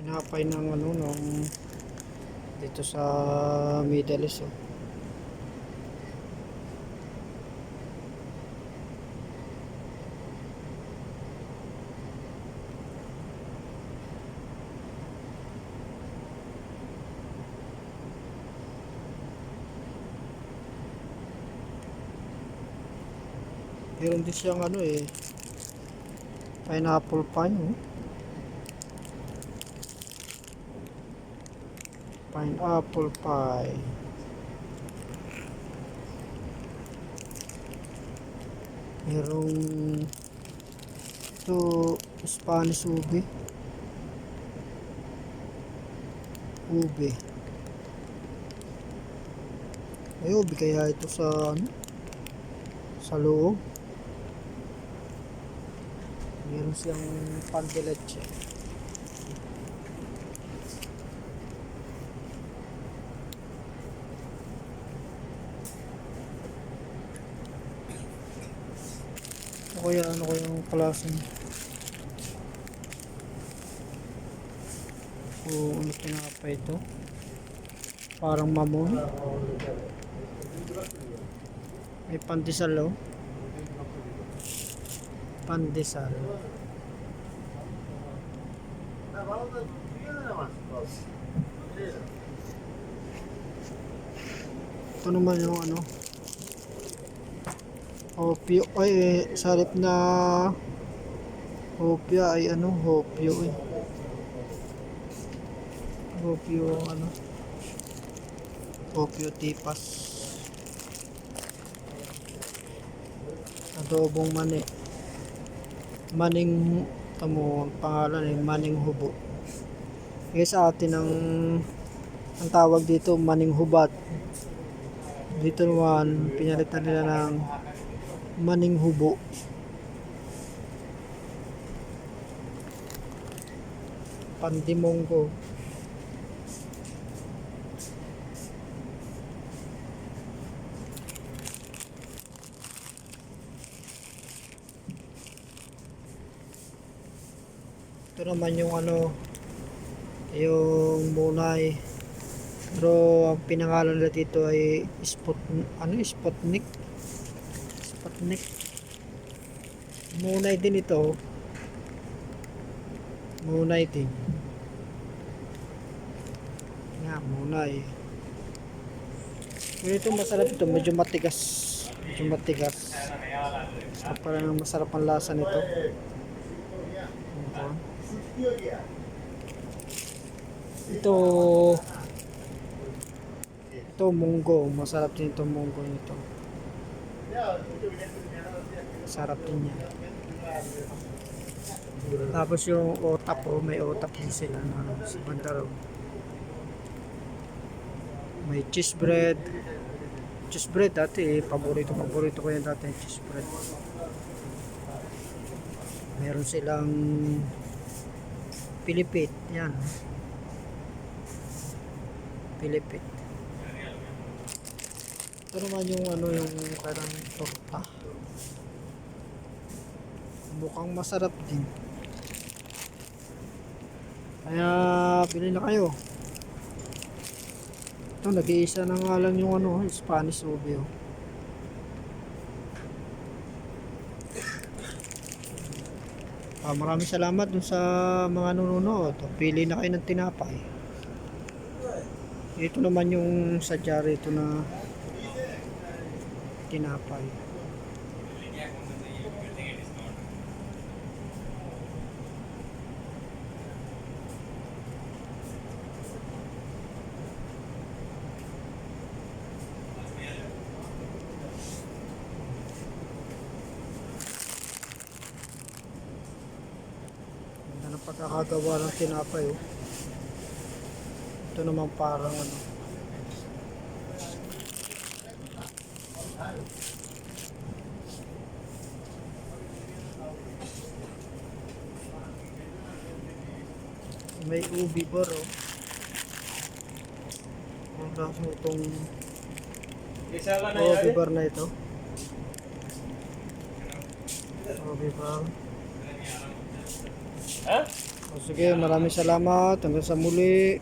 Inapay ng ano nung dito sa Middle East. Oh. Meron din siyang ano eh pineapple pie oh. Pineapple pie. Merong ito Spanish ube. Ube. Ay, ube kaya ito sa ano? Sa loob. Meron siyang pan O kaya ano kaya yung klase niya? O ano tinapa ito? Parang mamon. May pandesal oh. Pandesal. Ito naman yung ano. Hopyo ay eh, sa halip na Hopya ay ano Hopyo eh. Hopyo ano? Hopyo tipas. Adobong mani. Maning tamo ang pangalan eh Maning hubo. Eh sa atin ang ang tawag dito maning hubat. Dito naman pinalitan nila ng maning hubo. Pandimonggo. Ito naman yung ano, yung munay. Pero ang pinangalan nila dito ay spot, ano, Sputnik. Munay din ito. Munay din. Nga, munay. Pero ito masarap ito, medyo matigas. Medyo matigas. So, parang masarap ang lasa nito. Ito. Ito ito munggo, masarap din itong munggo nito. Sarap din yan. Tapos yung otap oh, may otap din sila na ano, sa bandaro. May cheese bread. Cheese bread dati eh, paborito paborito ko yan dati cheese bread. Meron silang Pilipit, yan. Pilipit. Ito naman yung ano yung parang torta. Mukhang masarap din. Kaya bili na kayo. Ito nag-iisa na nga lang yung ano, Spanish ube. Oh. Ah, maraming salamat dun sa mga nanonood. Pili na kayo ng tinapay. Ito naman yung sa jar ito na tinapay. Ganda ng pagkakagawa ng tinapay oh. Ito naman parang ano. May ubi bar oh. Ang dami itong ubi bar na ito. Ubi bar. Ha? O sige, maraming salamat. Hanggang sa muli.